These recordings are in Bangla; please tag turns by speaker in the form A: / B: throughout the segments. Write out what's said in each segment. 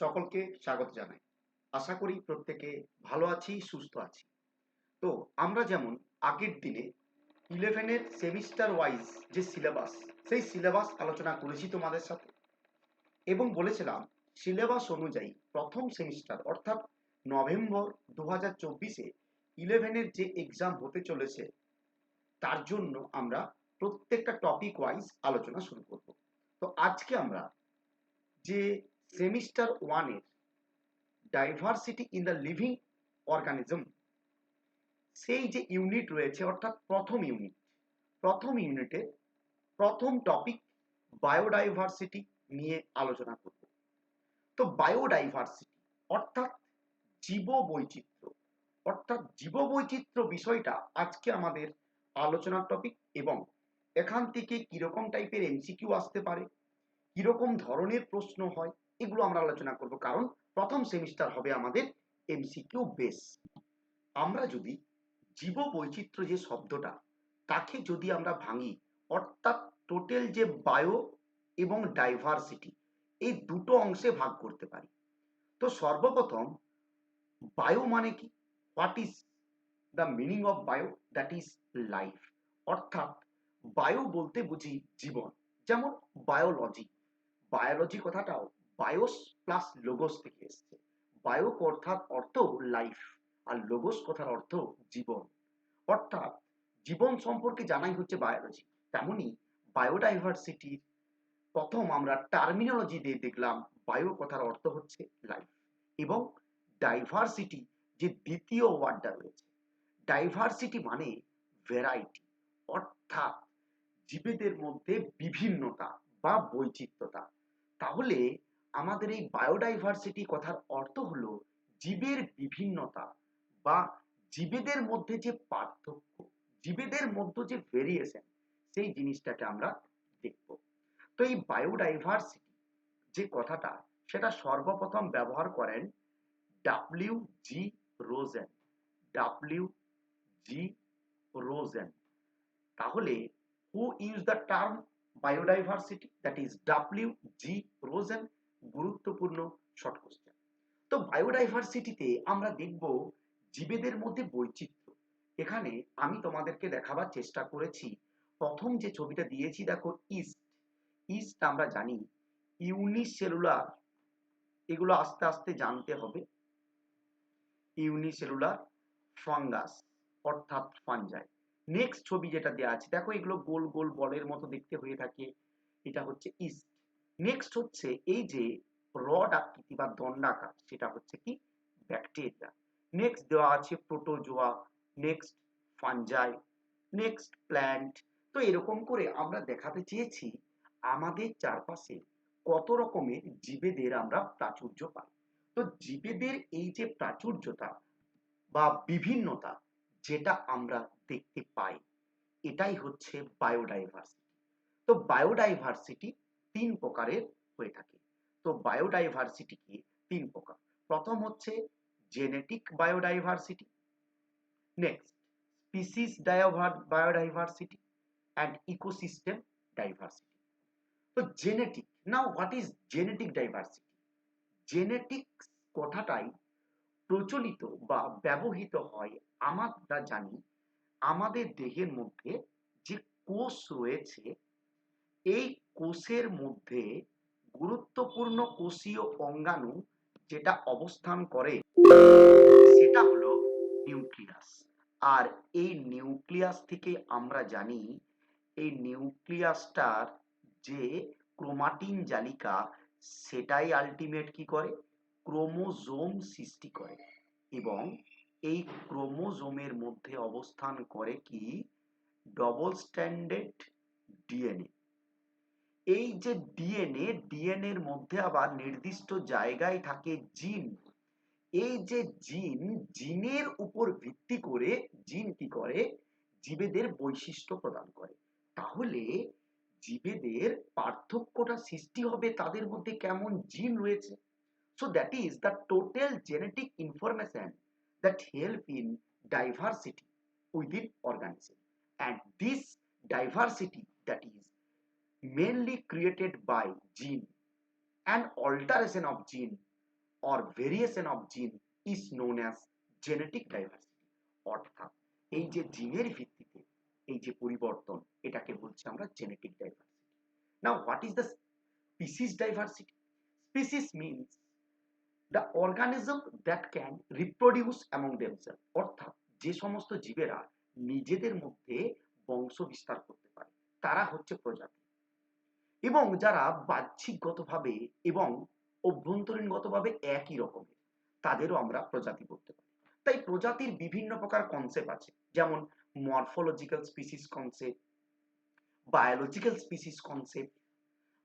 A: সকলকে স্বাগত জানাই। আশা করি প্রত্যেকে ভালো আছি, সুস্থ আছি। তো আমরা যেমন আগের দিনে ইলেভেনের সেমিস্টার ওয়াইজ যে সিলেবাস সেই সিলেবাস আলোচনা করেছি তোমাদের সাথে। এবং বলেছিলাম সিলেবাস অনুযায়ী প্রথম সেমিস্টার অর্থাৎ নভেম্বর দু হাজার চব্বিশে ইলেভেনের যে এক্সাম হতে চলেছে, তার জন্য আমরা প্রত্যেকটা টপিক ওয়াইজ আলোচনা শুরু করব। তো আজকে আমরা যে সেমিস্টার ওয়ানের diversity in the living organism সেই যে ইউনিট রয়েছে, অর্থাৎ প্রথম ইউনিট প্রথম ইউনিটে প্রথম টপিক বায়োডাইভার্সিটি নিয়ে আলোচনা করব। তো বায়োডাইভার্সিটি অর্থাৎ জীব বৈচিত্র্য অর্থাৎ জীব বৈচিত্র্য বিষয়টা আজকে আমাদের আলোচনার টপিক এবং এখান থেকে কীরকম টাইপের এমসিকিউ আসতে পারে, কীরকম ধরনের প্রশ্ন হয় এগুলো আমরা আলোচনা করব, কারণ প্রথম সেমিস্টার হবে আমাদের এমসিকিউ বেস আমরা যদি জীব বৈচিত্র্য যে শব্দটা, তাকে যদি আমরা ভাঙি, অর্থাৎ টোটাল যে বায়ো এবং ডাইভার্সিটি এই দুটো অংশে ভাগ করতে পারি। তো সর্বপ্রথম বায়ো মানে কি? What is the meaning of bio that is life অর্থাৎ বায়ো বলতে বুঝি জীবন। যেমন বায়োলজি বায়োলজি কথাটাও বায়োস প্লাস লোগোস থেকে এসছে। বায়ো অর্থাৎ অর্থ লাইফ আর লোগোস কথার অর্থ জীবন। অর্থাৎ জীবন সম্পর্কে জানাই হচ্ছে বায়োলজি তেমনি বায়োডাইভার্সিটির প্রথম আমরা টার্মিনোলজি দিয়ে দেখলাম বায়ো কথার অর্থ হচ্ছে লাইফ এবং ডাইভার্সিটি যে দ্বিতীয় ওয়ার্ডটা রয়েছে। ডাইভার্সিটি মানে ভ্যারাইটি অর্থাৎ জীবেদের মধ্যে বিভিন্নতা বা বৈচিত্র্যতা তাহলে আমাদের এই বায়োডাইভার্সিটি কথার অর্থ হলো জীবের বিভিন্নতা বা জীবেদের মধ্যে যে পার্থক্য, জীবেদের মধ্যে যে ভেরিয়েশন সেই জিনিসটাকে আমরা দেখব। তো এই বায়োডাইভার্সিটি যে কথাটা, সেটা সর্বপ্রথম ব্যবহার করেন W G Rosen W G Rosen তাহলে who use the term that is W G Rosen গুরুত্বপূর্ণ শর্ট কোশ্চেন তো বায়োডাইভার্সিটিতে আমরা দেখব জীবেদের মধ্যে বৈচিত্র্য। এখানে আমি তোমাদেরকে দেখাবার চেষ্টা করেছি। প্রথম যে ছবিটা দিয়েছি, দেখো ইস্ট ইস্ট আমরা জানি ইউনিসেলুলার এগুলো আস্তে আস্তে জানতে হবে। ইউনিসেলুলার ফাঙ্গাস অর্থাৎ ফানজাই নেক্সট ছবি যেটা দেওয়া আছে, দেখো এগুলো গোল গোল বলের মতো দেখতে হয়ে থাকে। এটা হচ্ছে ইস্ট নেক্সট হচ্ছে এই যে রড আকৃতি বা দণ্ডাকার, সেটা হচ্ছে কি? ব্যাকটেরিয়া নেক্সট দেওয়া আছে protozoa next fungi next plant তো এরকম করে আমরা দেখাতে চেয়েছি, আমাদের চারপাশে কত রকমের জীবেদের আমরা প্রাচুর্য পাই। তো জীবেদের এই যে প্রাচুর্যতা বা বিভিন্নতা যেটা আমরা দেখতে পাই, এটাই হচ্ছে বায়োডাইভার্সিটি তো বায়োডাইভার্সিটি তিন প্রকারের হয়ে থাকে। তো বায়োডাইভার্সিটি কি? তিন প্রকার। প্রথম হচ্ছে genetic biodiversity next species biodiversity and ecosystem diversity তো genetic now what is genetic diversity genetics কথাটাই প্রচলিত বা ব্যবহৃত হয় আমরা জানি আমাদের দেহের মধ্যে যে কোষ রয়েছে এই কোষের মধ্যে গুরুত্বপূর্ণ কোষীয় অঙ্গাণু যেটা অবস্থান করে সেটা হলো নিউক্লিয়াস। আর এই নিউক্লিয়াস থেকে আমরা জানি এই নিউক্লিয়াসটার যে ক্রোমাটিন জালিকা, সেটাই আলটিমেট কি করে? ক্রোমোজোম সৃষ্টি করে। এবং এই ক্রোমোজোমের মধ্যে অবস্থান করে কি? ডবল স্ট্যান্ডার্ড ডিএনএ এই যে ডিএনএ ডিএনএ এর মধ্যে আবার নির্দিষ্ট জায়গায় থাকে জিন। এই যে জিন, জিনের উপর ভিত্তি করে জিন কি করে? জীবেদের বৈশিষ্ট্য প্রদান করে। তাহলে জীবেদের পার্থক্যটা সৃষ্টি হবে তাদের মধ্যে কেমন জিন রয়েছে? So that is the total genetic information that help in diversity within organism. And this diversity that is mainly created by gene. And alteration of gene or variation of gene is known as genetic diversity. অর্থাৎ এই যে জিনের ভিত্তিতে এই যে পরিবর্তন, এটাকে বলছি আমরা genetic diversity now what is the species diversity species means the organism that can reproduce among themselves অর্থাৎ যে সমস্ত জীবেরা নিজেদের মধ্যে বংশ বিস্তার করতে পারে, তারা হচ্ছে প্রজাতি। এবং যারা বাহ্যিকগতভাবে এবং অভ্যন্তরীণগতভাবে একই রকমের, তাদেরও আমরা প্রজাতি বলতে পারি। তাই প্রজাতির বিভিন্ন প্রকার কনসেপ্ট আছে। যেমন morphological species concept biological species concept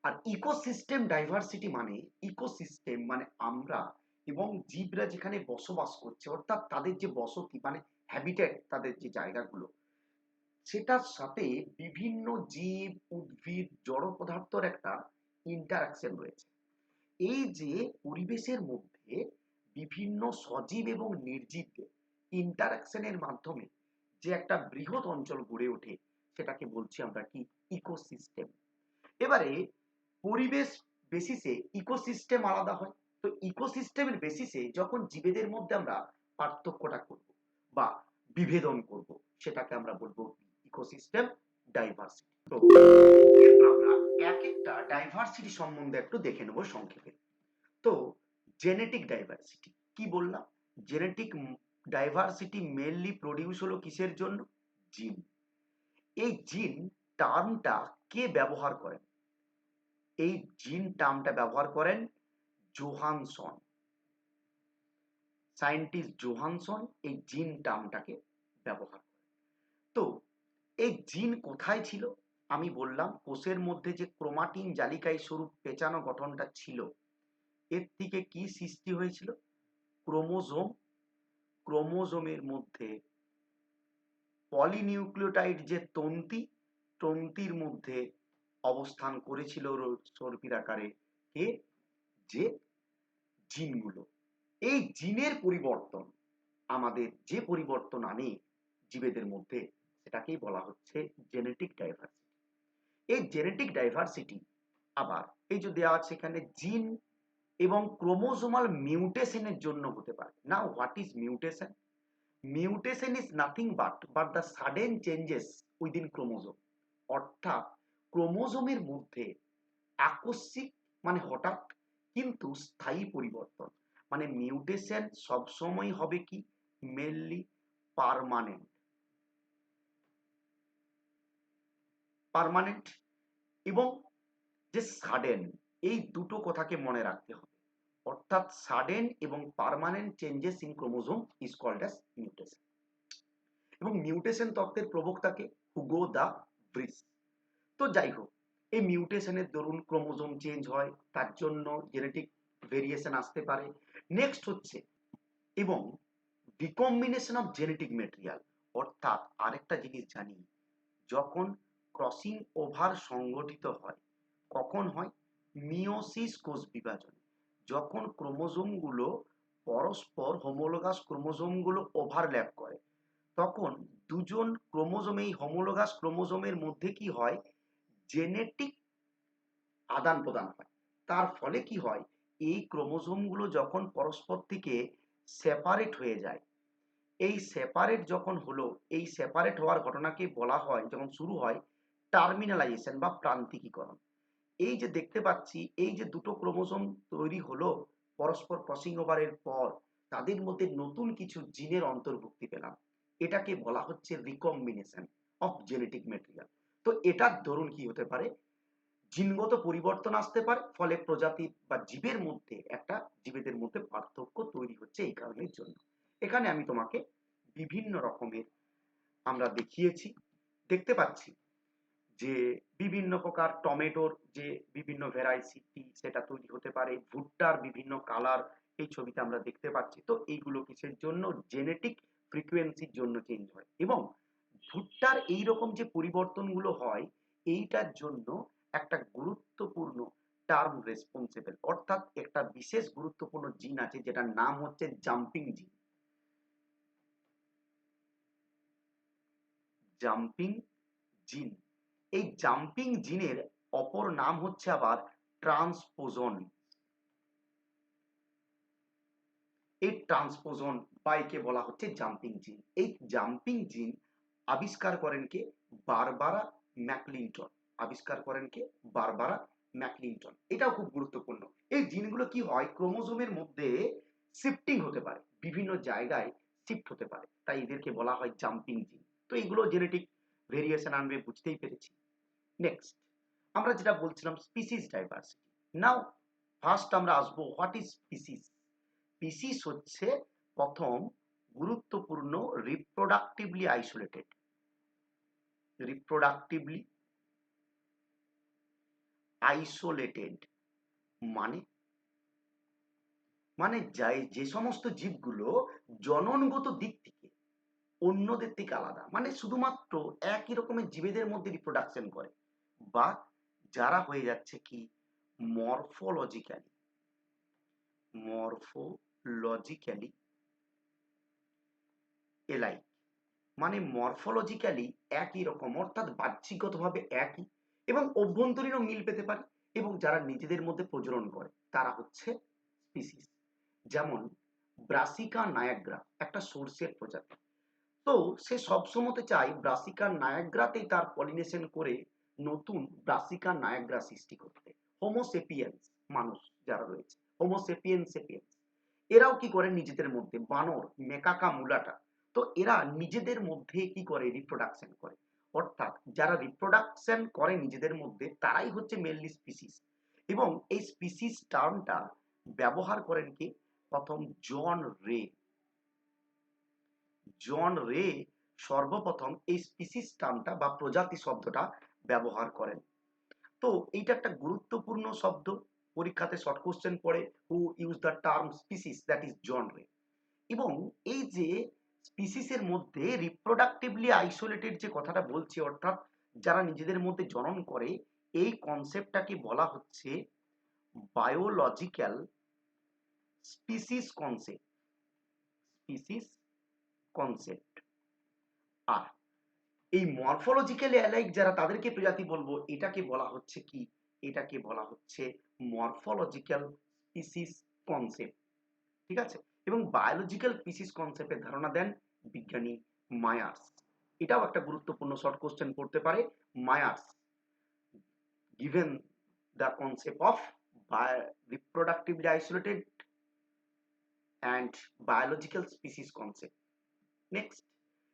A: আর ইকোসিস্টেম ডাইভার্সিটি মানে ইকোসিস্টেম মানে আমরা এবং জীবরা যেখানে বসবাস করছে, অর্থাৎ তাদের যে বসতি মানে হ্যাবিটেট তাদের যে জায়গাগুলো সেটার সাথে বিভিন্ন জীব, উদ্ভিদ, জড় পদার্থর একটা ইন্টারাকশন রয়েছে। এই যে পরিবেশের মধ্যে বিভিন্ন সজীব এবং নির্জীবদের ইন্টারাকশনের মাধ্যমে যে একটা বৃহৎ অঞ্চল গড়ে ওঠে, সেটাকে বলছি আমরা কি? ইকোসিস্টেম এবারে পরিবেশ বেসিসে ইকোসিস্টেম আলাদা হয়। তো ইকোসিস্টেমের বেসিসে যখন জীবেদের মধ্যে আমরা পার্থক্যটা করব বা বিভেদন করব, সেটাকে আমরা বলব ইকোসিস্টেম ডাইভার্সিটি তো আমরা এক একটা ডাইভার্সিটি সম্বন্ধে একটু দেখে নেব সংক্ষেপে। তো জেনেটিক ডাইভার্সিটি কি বললাম? জেনেটিক ডাইভার্সিটি মেনলি প্রডিউস হলো কিসের জন্য? জিন এই জিন টার্মটা কে ব্যবহার করেন? এই জিন টার্মটা ব্যবহার করেন জোহানসন। সায়েন্টিস্ট জোহানসন এই জিন টার্মটাকে ব্যবহার করেন। তো এই জিন কোথায় ছিল? আমি বললাম, কোষের মধ্যে যে ক্রোমাটিন জালিকায় স্বরূপ পেঁচানো গঠনটা ছিল, এর থেকে কি সৃষ্টি হয়েছিল? ক্রোমোজোম, ক্রোমোজোমের মধ্যে পলিনিউক্লিওটাইড যে তন্তি, তন্তির মধ্যে অবস্থান করেছিল সর্পির আকারে কে? যে জিনগুলো। এই জিনের পরিবর্তন, আমাদের যে পরিবর্তন আনে জীবেদের মধ্যে সেটাকেই বলা হচ্ছে জেনেটিক ডাইভার্সিটি এই জেনেটিক ডাইভার্সিটি আবার এই যে দেওয়া আছে এখানে জিন এবং ক্রোমোজোমাল মিউটেশনের জন্য হতে পারে। না what is mutation mutation is nothing but but the sudden changes within chromosome অর্থাৎ ক্রোমোজোমের মধ্যে আকস্মিক মানে হঠাৎ কিন্তু স্থায়ী পরিবর্তন। মানে মিউটেশন সবসময় হবে কি? মেনলি পারমানেন্ট পারমানেন্ট এবং যে সাডেন এই দুটো কথাকে মনে রাখতে হবে। অর্থাৎ সাডেন এবং permanent changes in chromosome is called as mutation এবং মিউটেশন তত্ত্বের প্রবক্তাকে হুগো দা ব্রিস তো যাই হোক, এই মিউটেশনের দরুন ক্রোমোজোম চেঞ্জ হয়, তার জন্য জেনেটিক ভেরিয়েশন আসতে পারে। নেক্সট হচ্ছে, এবং ডিকম্বিনেশন অফ জেনেটিক মেটেরিয়াল অর্থাৎ আরেকটা জিনিস জানি, যখন ক্রসিং ওভার সংগঠিত হয়। কখন হয়? মিওসিস কোষ বিভাজন। যখন ক্রোমোজোমগুলো পরস্পর হোমোলোগাস ক্রোমোজোমগুলো ওভারল্যাপ করে, তখন দুজন ক্রোমোজোম এই হোমোলোগাস ক্রোমোজোমের মধ্যে কি হয়? জেনেটিক আদান প্রদান হয়। তার ফলে কি হয়? এই ক্রোমোজোমগুলো যখন পরস্পর থেকে সেপারেট হয়ে যায়, এই সেপারেট যখন হলো, এই সেপারেট হওয়ার ঘটনাকে বলা হয়, যখন শুরু হয় টার্মিনালাইজেশন বা প্রান্তিকীকরণ। এই যে দেখতে পাচ্ছি, এই যে দুটো ক্রোমোজোম তৈরি হলো পরস্পর ক্রসিং ওভারের পর, তাদের মধ্যে নতুন কিছু জিনের অন্তর্ভুক্তি পেলাম। এটাকে বলা হচ্ছে রিকম্বিনেশন অফ জেনেটিক মেটেরিয়াল তো এটার ধরুন কি হতে পারে? জিনগত পরিবর্তন আসতে পারে, ফলে প্রজাতি বা জীবের মধ্যে, একটা জীবেদের মধ্যে পার্থক্য তৈরি হচ্ছে এই কারণের জন্য। এখানে আমি তোমাকে বিভিন্ন রকমের আমরা দেখিয়েছি, দেখতে পাচ্ছি। যে বিভিন্ন প্রকার টমেটোর যে বিভিন্ন ভ্যারাইটি সেটা তৈরি হতে পারে, ভুট্টার বিভিন্ন কালার এই ছবিতে আমরা দেখতে পাচ্ছি। তো এইগুলো কিসের জন্য? জেনেটিক ফ্রিকুয়েন্সির জন্য চেঞ্জ হয়। এবং ভুট্টার এই রকম যে পরিবর্তনগুলো হয়, এইটার জন্য একটা গুরুত্বপূর্ণ টার্ম রেসপন্সিবল অর্থাৎ একটা বিশেষ গুরুত্বপূর্ণ জিন আছে যেটার নাম হচ্ছে জাম্পিং জিন জাম্পিং জিন এই জাম্পিং জিনের অপর নাম হচ্ছে আবার ট্রান্সপোজন এই ট্রান্সপোজন বা একে বলা হচ্ছে জাম্পিং জিন এই জাম্পিং জিন আবিষ্কার করেন কে? বারবারা ম্যাকলিন্টন আবিষ্কার করেন কে? বারবারা ম্যাকলিন্টন এটাও খুব গুরুত্বপূর্ণ। এই জিনগুলো কি হয়? ক্রোমোজোমের মধ্যে শিফটিং হতে পারে। বিভিন্ন জায়গায় শিফট হতে পারে। তাই এদেরকে বলা হয় জাম্পিং জিন তো এগুলো জেনেটিক ভেরিয়েশন আনবে, বুঝতেই পেরেছি। নেক্সট আমরা যেটা বলছিলাম স্পিসিস ডাইভার্সিটি নাও ফার্স্ট আমরা আসব হোয়াট ইজ স্পিসিস স্পিসিস হচ্ছে প্রথম গুরুত্বপূর্ণ রিপ্রোডাক্টিভলি আইসোলেটেড রিপ্রোডাক্টিভলি আইসোলেটেড মানে? মানে যাই যে সমস্ত জীবগুলো জননগত দিক অন্যদের থেকে আলাদা। মানে শুধুমাত্র একই রকমের জীবেদের মধ্যে রিপ্রোডাকশন করে। বা যারা হয়ে যাচ্ছে কি? মরফোলজিক্যালি মরফোলজিক্যালি এলাই মানে মরফোলজিক্যালি একই রকম, অর্থাৎ বাহ্যিকগতভাবে একই এবং অভ্যন্তরীণও মিল পেতে পারে এবং যারা নিজেদের মধ্যে প্রজনন করে, তারা হচ্ছে স্পিসিস যেমন ব্রাসিকা নায়াগ্রা, একটা সর্ষের প্রজাতি। তো সে সবসময়তে চায় ব্রাসিকা নায়াগ্রাতেই তার পলিনেশন করে নতুন ব্রাসিকা নায়াগ্রা সৃষ্টি করতে। হোমোসেপিয়েন্স মানুষ যারা রয়েছে হোমোসেপিয়েন্স সেপিয়েন্স এরাও কি করে নিজেদের মধ্যে? বানর, মেকাকা মুলাটা। তো এরা নিজেদের মধ্যে কি করে? রিপ্রোডাকশন করে। অর্থাৎ যারা রিপ্রোডাকশন করে নিজেদের মধ্যে, তারাই হচ্ছে মেনলি স্পিসিস এবং এই স্পিসিস টার্মটা ব্যবহার করেন কি? প্রথম জন রে। জন রে সর্বপ্রথম এই স্পিসিস টার্মটা বা প্রজাতি শব্দটা ব্যবহার করেন। তো এইটা একটা গুরুত্বপূর্ণ শব্দ। পরীক্ষাতে শর্ট কোশ্চেন পড়ে who use the term species that is John Ray. এবং এই যে স্পিসিসের মধ্যে রিপ্রোডাক্টিভলি আইসোলেটেড যে কথাটা বলছি, অর্থাৎ যারা নিজেদের মধ্যে জনন করে, এই কনসেপ্টটাকে বলা হচ্ছে biological species concept species concept আর এই মরফোলজিক্যালি অ্যালাইক যারা তাদেরকে প্রজাতি বলব, এটাকে বলা হচ্ছে কি? এটাকে বলা হচ্ছে মরফোলজিক্যাল স্পিসিস কনসেপ্ট ঠিক আছে? এবং বায়োলজিক্যাল স্পিসিস কনসেপ্টের ধারণা দেন বিজ্ঞানী মায়ার্স। এটাও একটা গুরুত্বপূর্ণ শর্ট কোশ্চেন করতে পারে। Myers given the concept of reproductively isolated and biological species concept. Next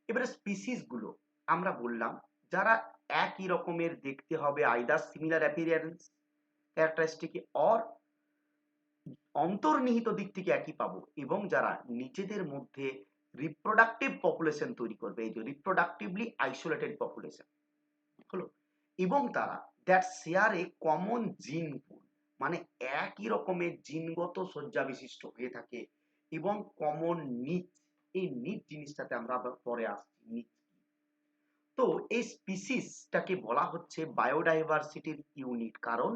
A: এবারে স্পিসিসগুলো, আমরা বললাম, যারা একই রকমের দেখতে হবে either similar appearance characteristic or অন্তর্নিহিত দিক থেকে একই পাবো, এবং যারা নিজেদের মধ্যে রিপ্রোডাক্টিভ পপুলেশন তৈরি করবে, এই যে রিপ্রোডাক্টিভলি আইসোলেটেড পপুলেশন হলো? এবং তারা দ্যাট শেয়ার এ কমন জিন মানে একই রকমের জিনগত শয্যা বিশিষ্ট হয়ে থাকে, এবং কমন নিচ এই নিচ জিনিসটাতে আমরা পরে আসছি নিচ তো এই স্পিসিসটাকে বলা হচ্ছে বায়োডাইভার্সিটির ইউনিট কারণ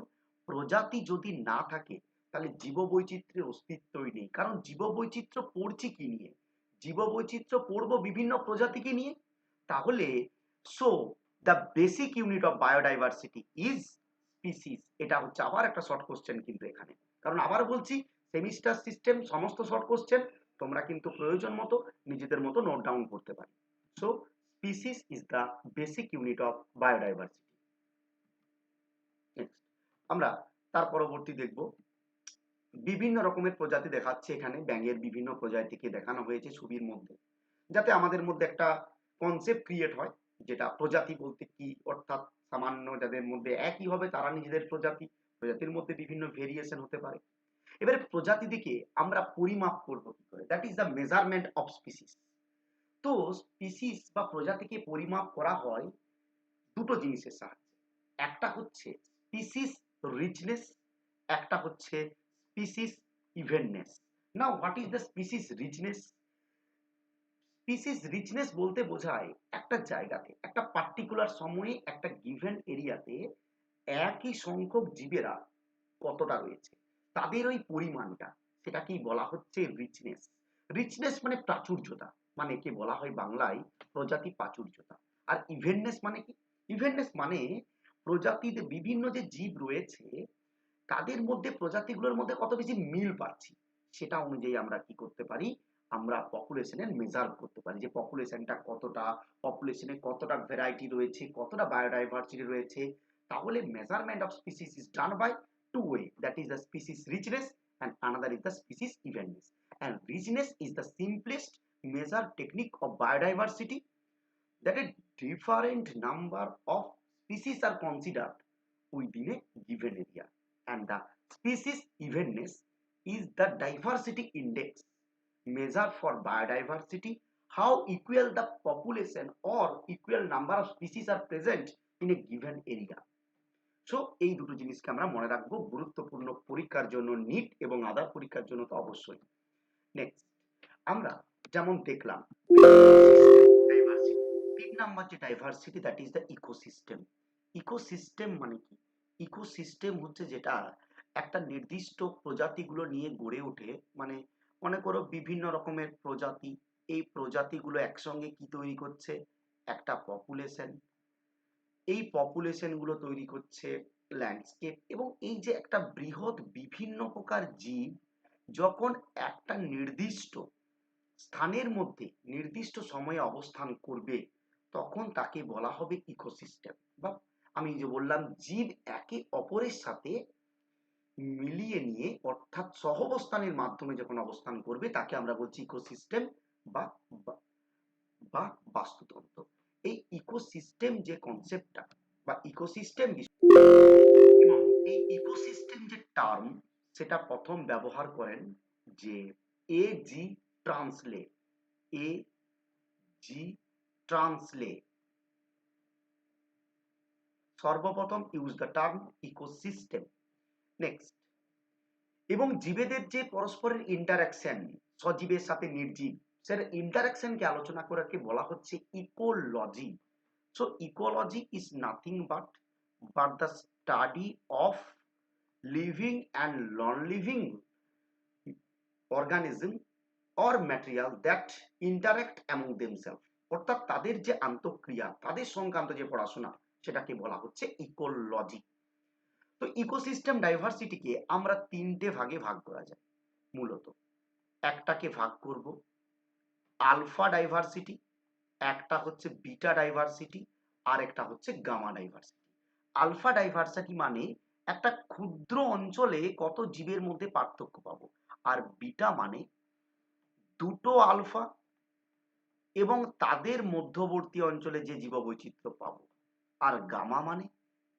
A: প্রজাতি যদি না থাকে, তাহলে জীববৈচিত্র্যের অস্তিত্বই নেই। কারণ জীববৈচিত্র্য পড়ছি কি নিয়ে? জীববৈচিত্র্য পড়ব বিভিন্ন প্রজাতিকে নিয়ে? তাহলে so the basic unit of biodiversity is species এটা হচ্ছে আবার একটা শর্ট কোশ্চেন কিন্তু এখানে। কারণ আবার বলছি সেমিস্টার সিস্টেম সমস্ত শর্ট কোশ্চেন তোমরা কিন্তু প্রয়োজন মতো নিজেদের মতো নোট ডাউন করতে পারো। So species is the basic unit of biodiversity আমরা তার পরবর্তী দেখব। বিভিন্ন রকমের প্রজাতি দেখাচ্ছে এখানে। ব্যাঙের বিভিন্ন প্রজাতিকে দেখানো হয়েছে ছবির মধ্যে। যাতে আমাদের মধ্যে একটা কনসেপ্ট ক্রিয়েট হয়, যেটা প্রজাতি বলতে কি, অর্থাৎ সামান্য যাদের মধ্যে একই হবে তারা নিজেদের প্রজাতি, প্রজাতির মধ্যে বিভিন্ন ভেরিয়েশন হতে পারে। এবারে প্রজাতিটিকে আমরা পরিমাপ করব কি করে? That is the measurement of species তো স্পিসিস বা প্রজাতিকে পরিমাপ করা হয় দুটো জিনিসের সাহায্যে। একটা হচ্ছে স্পিসিস রিচনেস একটা হচ্ছে species evenness now what is the species richness species richness বলতে বোঝায় একটা জায়গাতে, একটা পার্টিকুলার সময়ে, একটা গিভেন এরিয়াতে একই সংখ্যক জীবেরা কতটা রয়েছে। তাদের ওই পরিমাণটা, সেটাকেই বলা হচ্ছে রিচনেস রিচনেস মানে প্রাচুর্যতা মানে একে বলা হয় বাংলায় প্রজাতি প্রাচুর্যতা। আর ইভেন্টনেস মানে কি? ইভেন্টনেস মানে প্রজাতিতে বিভিন্ন যে জীব রয়েছে, তাদের মধ্যে, প্রজাতিগুলোর মধ্যে কত বেশি মিল পাচ্ছি, সেটা অনুযায়ী আমরা কি করতে পারি? আমরা পপুলেশনের মেজার করতে পারি যে পপুলেশনটা কতটা পপুলেশনে কতটা ভ্যারাইটি রয়েছে, কতটা বায়োডাইভার্সিটি রয়েছে। তাহলে measurement of species is done by two way. That is the species richness and another is the species evenness. And richness is the simplest measure technique of biodiversity that a different number of species are considered within a given area. And the species evenness is the diversity index measure for biodiversity how equal the population or equal number of species are present in a given area. So এই দুটো জিনিসকে আমরা মনে রাখব গুরুত্বপূর্ণ পরীক্ষার জন্য নিট এবং আদার পরীক্ষার জন্য তো অবশ্যই। নেক্সট আমরা যেমন দেখলাম তিন নাম্বার যে diversity that is the ecosystem ecosystem মানে কি? ইকোসিস্টেম হচ্ছে যেটা একটা নির্দিষ্ট প্রজাতিগুলো নিয়ে গড়ে ওঠে মানে মনে করো বিভিন্ন রকমের প্রজাতি, এই প্রজাতিগুলো একসঙ্গে কি তৈরি করছে? একটা পপুলেশন এই পপুলেশনগুলো তৈরি করছে ল্যান্ডস্কেপ এবং এই যে একটা বৃহৎ বিভিন্ন প্রকার জীব যখন একটা নির্দিষ্ট স্থানের মধ্যে, নির্দিষ্ট সময়ে অবস্থান করবে, তখন তাকে বলা হবে ইকোসিস্টেম বা আমি যে বললাম জীব একে অপরের সাথে মিলিয়ে নিয়ে অর্থাৎ সহবস্থানের মাধ্যমে যখন অবস্থান করবে, তাকে আমরা বলছি ইকোসিস্টেম বা- বা বাস্তুতন্ত্র। এই ইকোসিস্টেম যে কনসেপ্টটা বা ইকোসিস্টেম এই ইকোসিস্টেম যে টার্ম সেটা প্রথম ব্যবহার করেন যে এ জি ট্রান্সলে এ জি ট্রান্সলে সর্বপ্রথম use the term ecosystem next এবং জীবেদের যে পরস্পরের ইন্টারাকশন সজীবের সাথে নির্জীব সেটা ইন্টারাকশনকে আলোচনা করাকে বলা হচ্ছে ecology so ecology is nothing but but the study of living and non living organism or material that interact among themselves অর্থাৎ তাদের যে আন্তঃক্রিয়া, তাদের সংক্রান্ত যে পড়াশোনা, সেটাকে বলা হচ্ছে ইকোলজি তো ইকোসিস্টেম ডাইভার্সিটিকে আমরা তিনটে ভাগে ভাগ করা যায়, মূলত। একটাকে ভাগ করব আলফা ডাইভার্সিটি একটা হচ্ছে বিটা ডাইভার্সিটি আর একটা হচ্ছে গামা ডাইভার্সিটি আলফা ডাইভার্সিটি মানে একটা ক্ষুদ্র অঞ্চলে কত জীবের মধ্যে পার্থক্য পাবো। আর বিটা মানে দুটো আলফা এবং তাদের মধ্যবর্তী অঞ্চলে যে জীববৈচিত্র্য পাবো। আর গামা মানে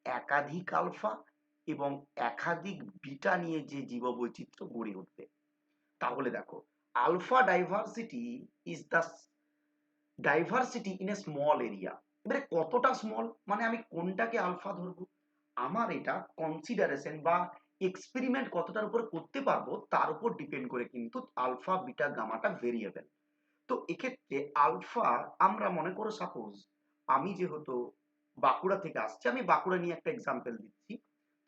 A: একাধিক আলফা এবং একাধিক বিটা নিয়ে যে জীববৈচিত্র্য গড়ে উঠবে। তাহলে দেখো alpha diversity is the diversity in a small area এবারে কতটা স্মল মানে আমি কোনটাকে আলফা ধরবো? আমার এটা কনসিডারেশন বা এক্সপেরিমেন্ট কতটার উপর করতে পারব, তার উপর ডিপেন্ড করে কিন্তু আলফা বিটা গামাটা ভেরিয়েবল তো এক্ষেত্রে আলফা আমরা মনে করো সাপোজ আমি যেহেতু বাঁকুড়া থেকে আসছি, আমি বাঁকুড়া নিয়ে একটা এক্সাম্পল দিচ্ছি।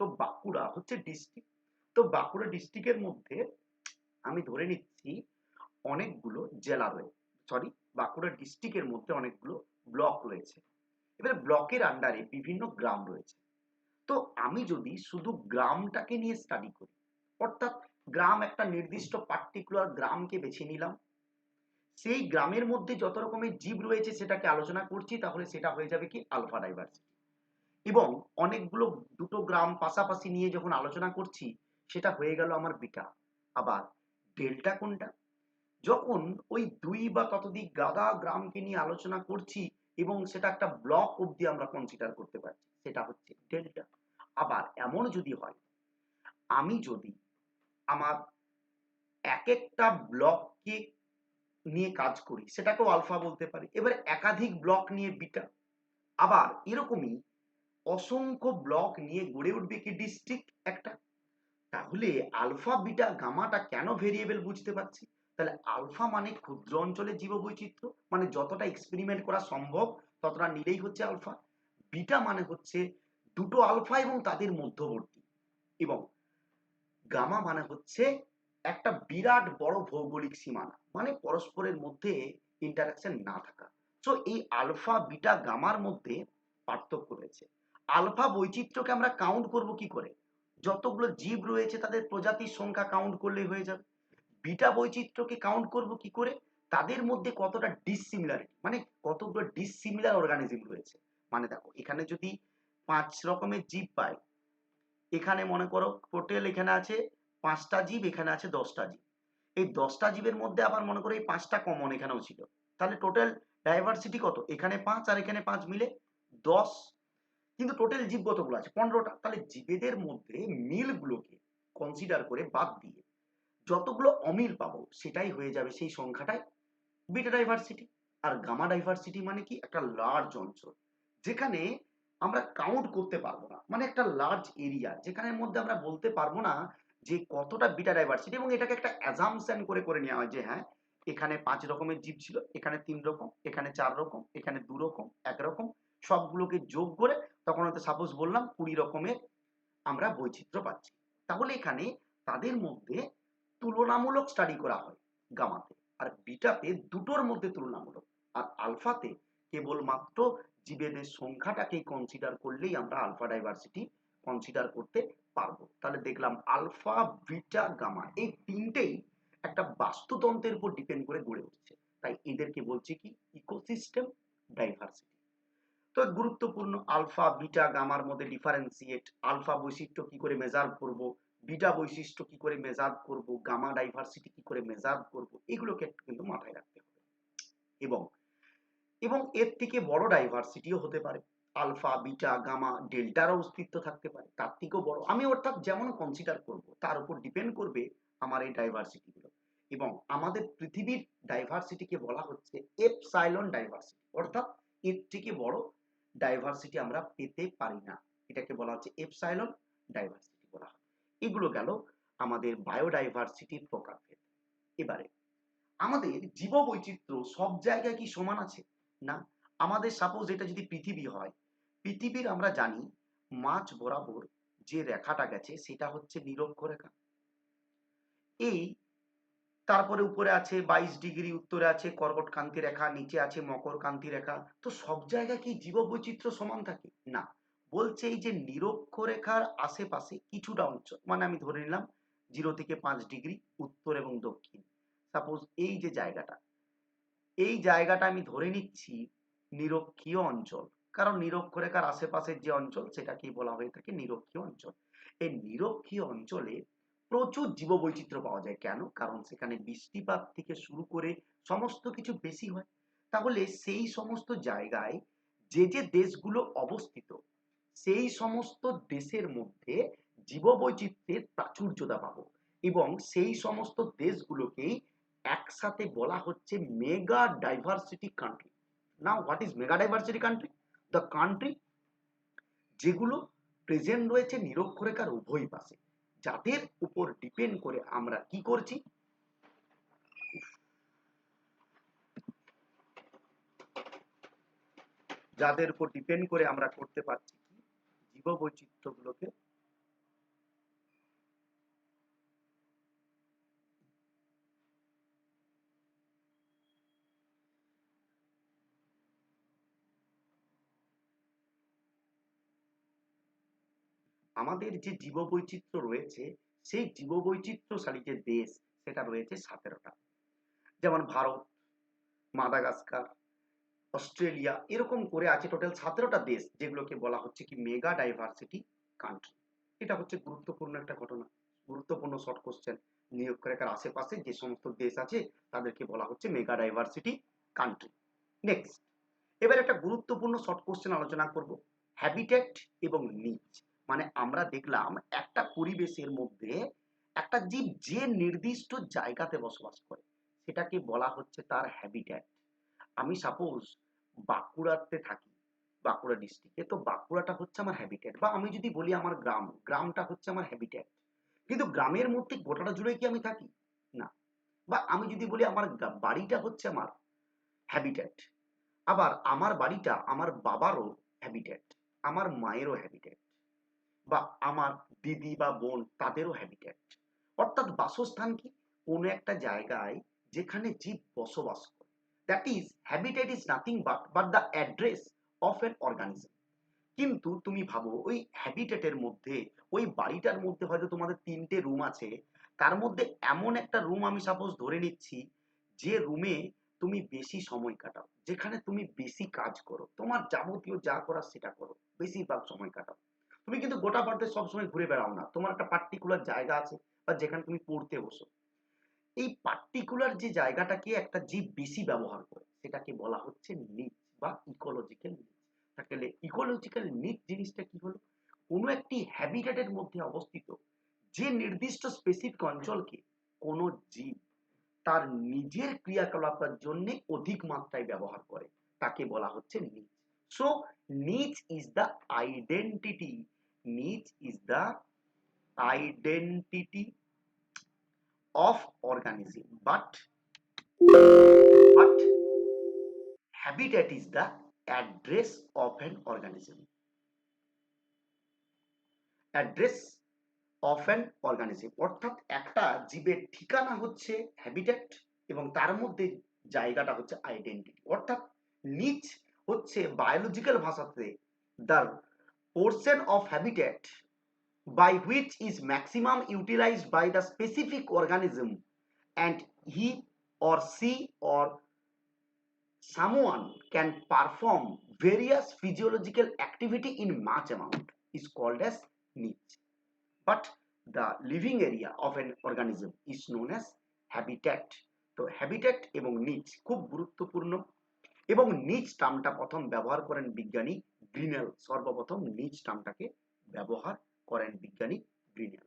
A: তো বাঁকুড়া হচ্ছে ডিস্ট্রিক্ট তো বাঁকুড়া ডিস্ট্রিক্টের মধ্যে আমি ধরে নিচ্ছি অনেকগুলো জেলা রয়েছে সরি বাঁকুড়া ডিস্ট্রিক্টের মধ্যে অনেকগুলো ব্লক রয়েছে। এবারে ব্লকের আন্ডারে বিভিন্ন গ্রাম রয়েছে। তো আমি যদি শুধু গ্রামটাকে নিয়ে স্টাডি করি, অর্থাৎ গ্রাম একটা নির্দিষ্ট পার্টিকুলার গ্রামকে বেছে নিলাম, সেই গ্রামের মধ্যে যত রকমের জীব রয়েছে সেটাকে আলোচনা করছি, তাহলে সেটা হয়ে যাবে কি আলফা ডাইভার্সিটি এবং অনেকগুলো দুটো গ্রাম পাশাপাশি নিয়ে যখন আলোচনা করছি, সেটা হয়ে গেল আমার বিটা। আবার ডেল্টা কোনটা? যখন ওই দুই বা ততোধিক গাদা গ্রামকে নিয়ে আলোচনা করছি এবং সেটা একটা ব্লক অবধি আমরা কনসিডার করতে পারছি, সেটা হচ্ছে ডেল্টা আবার এমন যদি হয়, আমি যদি আমার এক একটা ব্লককে নিয়ে কাজ করি, সেটাকেও আলফা বলতে পারি, এবার একাধিক ব্লক নিয়ে বিটা আবার এরকমই অসংখ্য ব্লক নিয়ে গড়ে উঠবে কি ডিস্ট্রিক্ট একটা? তাহলে আলফা বিটা গামাটা কেন ভেরিয়েবল বুঝতে পারছি? তাহলে আলফা মানে ক্ষুদ্র অঞ্চলের জীববৈচিত্র্য মানে যতটা এক্সপেরিমেন্ট করা সম্ভব, ততটা নিলেই হচ্ছে আলফা। বিটা মানে হচ্ছে দুটো আলফা এবং তাদের মধ্যবর্তী। এবং গামা মানে হচ্ছে একটা বিরাট বড় ভৌগোলিক সীমানা মানে পরস্পরের মধ্যে ইন্টারাকশন না থাকা। সো এই আলফা, বিটা, গামার মধ্যে পার্থক্য রয়েছে। আলফা বৈচিত্র্যকে আমরা কাউন্ট করব কি করে? যতগুলো জীব রয়েছে, তাদের প্রজাতির সংখ্যা কাউন্ট করলেই হয়ে যাবে। বিটা বৈচিত্র্যকে কাউন্ট করব কি করে? তাদের মধ্যে কতটা ডিসিমিলারিটি মানে কতগুলো ডিসিমিলার অর্গানিজম রয়েছে? মানে দেখো, এখানে যদি পাঁচ রকমের জীব পাই, এখানে মনে করো টোটাল এখানে আছে পাঁচটা জীব, এখানে আছে দশটা জীব। এই দশটা জীবের মধ্যে আবার মনে করো এই পাঁচটা কমন এখানেও ছিল। তাহলে টোটাল ডাইভার্সিটি কত? এখানে পাঁচ আর এখানে পাঁচ মিলে দশ। কিন্তু টোটাল জীব কতগুলো আছে? পনেরোটা। তাহলে জীবেদের মধ্যে মিলগুলোকে কনসিডার করে বাদ দিয়ে যতগুলো অমিল পাবো, সেটাই হয়ে যাবে সেই সংখ্যাটাই বিটা ডাইভার্সিটি আর গামা ডাইভার্সিটি মানে কি? একটা লার্জ অঞ্চল, যেখানে আমরা কাউন্ট করতে পারব না। মানে একটা লার্জ এরিয়া যেখানের মধ্যে আমরা বলতে পারব না যে কতটা বিটা ডাইভার্সিটি এবং এটাকে একটা অ্যাজামশন করে করে নেওয়া হয় যে হ্যাঁ এখানে পাঁচ রকমের জীব ছিল, এখানে তিন রকম, এখানে চার রকম, এখানে দু রকম, এক রকম, সবগুলোকে যোগ করে তখন হয়তো সাপোজ বললাম কুড়ি রকমের আমরা বৈচিত্র্য পাচ্ছি। তাহলে এখানে তাদের মধ্যে তুলনামূলক স্টাডি করা হয় গামাতে আর বিটাতে দুটোর মধ্যে তুলনামূলক। আর আলফাতে কেবলমাত্র জীবেদের সংখ্যাটাকে কনসিডার করলেই আমরা আলফা ডাইভার্সিটি কনসিডার করতে পারব। তাহলে দেখলাম আলফা বিটা গামা এই তিনটেই একটা বাস্তুতন্ত্রের উপর ডিপেন্ড করে গড়ে উঠছে। তাই এদেরকে বলছে কি? ইকোসিস্টেম ডাইভার্সিটি তো গুরুত্বপূর্ণ আলফা বিটা গামার মধ্যে ডিফারেন্সিয়েট আলফা বৈশিষ্ট্য কি করে মেজার করব? বিটা বৈশিষ্ট্য কি করে মেজার করব, গামা ডাইভার্সিটি কি করে মেজার করব, এগুলোকে একটু কিন্তু মাথায় রাখতে হবে। এবং এবং এর থেকে বড় ডাইভার্সিটিও হতে পারে। আলফা, বিটা, গামা, ডেল্টারও অস্তিত্ব থাকতে পারে, তার থেকেও বড়। আমি অর্থাৎ যেমন কনসিডার করব, তার উপর ডিপেন্ড করবে আমার এই ডাইভার্সিটি গুলো। এবং আমাদের পৃথিবীর ডাইভার্সিটিকে বলা হচ্ছে এপসাইলন ডাইভার্সিটি অর্থাৎ এর থেকে বড় ডাইভার্সিটি আমরা পেতে পারি না। এটাকে বলা হচ্ছে এপসাইলন ডাইভার্সিটি এগুলো গেল আমাদের বায়োডাইভার্সিটির প্রকারভেদ। এবারে, আমাদের জীববৈচিত্র্য সব জায়গায় কি সমান আছে? না, আমাদের সাপোজ এটা যদি পৃথিবী হয়, পৃথিবীর আমরা জানি মাঝ বরাবর যে রেখাটা গেছে সেটা হচ্ছে নিরক্ষরেখা এই তারপরে উপরে আছে বাইশ ডিগ্রি, উত্তরে আছে কর্কটকান্তি রেখা, নিচে আছে মকরকান্তি রেখা। তো সব জায়গায় কি জীববৈচিত্র্য সমান থাকে? না বলছে এই যে নিরক্ষরেখার আশেপাশে কিছুটা অঞ্চল মানে আমি ধরে নিলাম জিরো থেকে পাঁচ ডিগ্রি উত্তর এবং দক্ষিণ। সাপোজ এই যে জায়গাটা, এই জায়গাটা আমি ধরে নিচ্ছি নিরক্ষীয় অঞ্চল, কারণ নিরক্ষরেখার আশেপাশের যে অঞ্চল সেটাকেই বলা হয়ে থাকে নিরক্ষীয় অঞ্চল। এই নিরক্ষীয় অঞ্চলে প্রচুর জীববৈচিত্র্য পাওয়া যায়, কেন? কারণ সেখানে বৃষ্টিপাত থেকে শুরু করে সমস্ত কিছু বেশি হয়। তাহলে সেই সমস্ত জায়গায় যে যে দেশগুলো অবস্থিত সেই সমস্ত দেশের মধ্যে জীববৈচিত্র্যের প্রাচুর্যতা পাবো। এবং সেই সমস্ত দেশগুলোকেই একসাথে বলা হচ্ছে mega diversity country now what is mega diversity country the country যেগুলো প্রেজেন্ট রয়েছে নিরক্ষরেখার উভয় পাশে। যাদের উপর ডিপেন্ড করে আমরা কি করছি? যাদের উপর ডিপেন্ড করে আমরা করতে পারছি কি জীববৈচিত্র্যগুলোকে আমাদের যে জীববৈচিত্র্য রয়েছে, সেই জীববৈচিত্র্যশালী যে দেশ, সেটা রয়েছে সতেরোটা। যেমন ভারত, মাদাগাস্কার অস্ট্রেলিয়া, এরকম করে আছে টোটাল সতেরোটা দেশ, যেগুলোকে বলা হচ্ছে কি মেগা ডাইভার্সিটি কান্ট্রি এটা হচ্ছে গুরুত্বপূর্ণ একটা ঘটনা। গুরুত্বপূর্ণ শর্ট কোশ্চেন নিরক্ষরেখার আশেপাশে যে সমস্ত দেশ আছে, তাদেরকে বলা হচ্ছে মেগা ডাইভার্সিটি কান্ট্রি নেক্সট এবার একটা গুরুত্বপূর্ণ শর্ট কোশ্চেন আলোচনা করব। হ্যাবিটেট এবং নিচ মানে আমরা দেখলাম একটা পরিবেশের মধ্যে একটা জীব যে নির্দিষ্ট জায়গাতে বসবাস করে, সেটাকে বলা হচ্ছে তার হ্যাবিট্যাট আমি সাপোজ বাঁকুড়াতে থাকি, বাঁকুড়া ডিস্ট্রিক্টে তো বাঁকুড়াটা হচ্ছে আমার হ্যাবিট্যাট বা আমি যদি বলি আমার গ্রাম, গ্রামটা হচ্ছে আমার হ্যাবিট্যাট কিন্তু গ্রামের মধ্যে গোটাটা জুড়ে কি আমি থাকি? না, বা আমি যদি বলি আমার বাড়িটা হচ্ছে আমার হ্যাবিট্যাট আবার আমার বাড়িটা আমার বাবারও হ্যাবিটেট আমার মায়েরও হ্যাবিট্যাট বা আমার দিদি বা বোন তাদেরও হ্যাবিট্যাট অর্থাৎ বাসস্থান কি? কোনো একটা জায়গায় যেখানে জীব বসবাস that is habitat is nothing but but the address of an organism কিন্তু তুমি ভাবো, ওই হ্যাবিটেটের মধ্যে, ওই বাড়িটার মধ্যে হয়তো তোমাদের তিনটে রুম আছে। তার মধ্যে এমন একটা রুম আমি সাপোজ ধরে নিচ্ছি, যে রুমে তুমি বেশি সময় কাটাও। যেখানে তুমি বেশি কাজ করো। তোমার যাবতীয় যা করার সেটা করো। বেশিরভাগ সময় কাটাও। তুমি কিন্তু গোটা ভারতে সবসময় ঘুরে বেড়াও না। তোমার একটা পার্টিকুলার জায়গা আছে, বা যেখানে তুমি পড়তে বসো। এই পার্টিকুলার যে জায়গাটাকে একটা জীব বেশি ব্যবহার করে, সেটাকে বলা হচ্ছে নিচ বা ইকোলজিক্যাল নিচ তাহলে ইকোলজিক্যাল নিচ জিনিসটা কি হলো? কোনো একটি হ্যাবিটেটের মধ্যে অবস্থিত যে নির্দিষ্ট স্পেসিফিক অঞ্চলকে কোনো জীব তার নিজের ক্রিয়াকলাপের জন্য অধিক মাত্রায় ব্যবহার করে, তাকে বলা হচ্ছে niche so niche is the identity niche is the identity of organism, but but habitat is the address of an organism. Address of an organism, অর্থাৎ একটা জীবের ঠিকানা হচ্ছে হ্যাবিটেট এবং তার মধ্যে জায়গাটা হচ্ছে আইডেন্টিটি অর্থাৎ নিচ হচ্ছে বায়োলজিক্যাল ভাষাতে the portion of habitat by which is maximum utilized by the specific organism and he or she or someone can perform various physiological activity in much amount is called as niche but the living area of an organism is known as habitat তো হ্যাবিটেট এবং নিচ খুব গুরুত্বপূর্ণ এবং নিচ টার্মটা প্রথম ব্যবহার করেন বিজ্ঞানী গ্রিনেল সর্বপ্রথম নিচ টার্মটাকে ব্যবহার করেন বিজ্ঞানী গ্রিনেল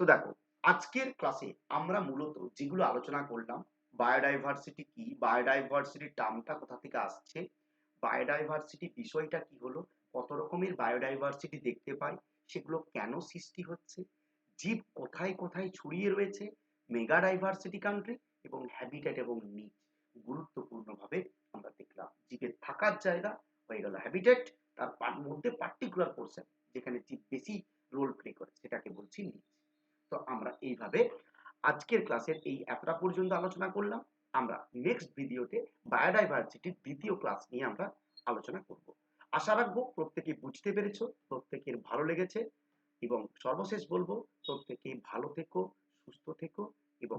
A: তো দেখো, আজকের ক্লাসে আমরা মূলত যেগুলো আলোচনা করলাম বায়োডাইভার্সিটি কি বায়োডাইভার্সিটির টার্মটা কোথা থেকে আসছে বায়োডাইভার্সিটি বিষয়টা কি হলো, কত রকমের বায়োডাইভার্সিটি দেখতে পাই, সেগুলো কেন সৃষ্টি হচ্ছে, জীব কোথায় কোথায় ছড়িয়ে রয়েছে মেগা ডাইভার্সিটি কান্ট্রি এবং হ্যাবিটেট এবং নিচ গুরুত্বপূর্ণভাবে আমরা দেখলাম। জীবের থাকার জায়গা হয়ে গেল হ্যাবিটেট তার মধ্যে পার্টিকুলার পোর্শন যেখানে জীব বেশি রোল প্লে করে, সেটাকে বলছি নিচ তো আমরা এইভাবে আজকের ক্লাসের এই এতটা পর্যন্ত আলোচনা করলাম। আমরা নেক্সট ভিডিওতে বায়োডাইভার্সিটির দ্বিতীয় ক্লাস নিয়ে আমরা আলোচনা করব। আশা রাখব প্রত্যেকে বুঝতে পেরেছ, প্রত্যেকের ভালো লেগেছে এবং সর্বশেষ বলব, প্রত্যেকে ভালো থেকো, সুস্থ থেকো এবং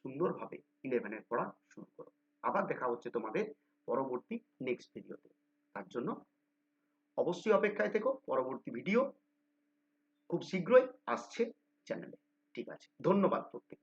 A: সুন্দরভাবে ইলেভেনের পড়া শুরু করো। আবার দেখা হচ্ছে তোমাদের পরবর্তী নেক্সট ভিডিওতে তার জন্য অবশ্যই অপেক্ষায় থেকো, পরবর্তী ভিডিও খুব শীঘ্রই আসছে চ্যানেলে। ঠিক আছে ধন্যবাদ প্রত্যেক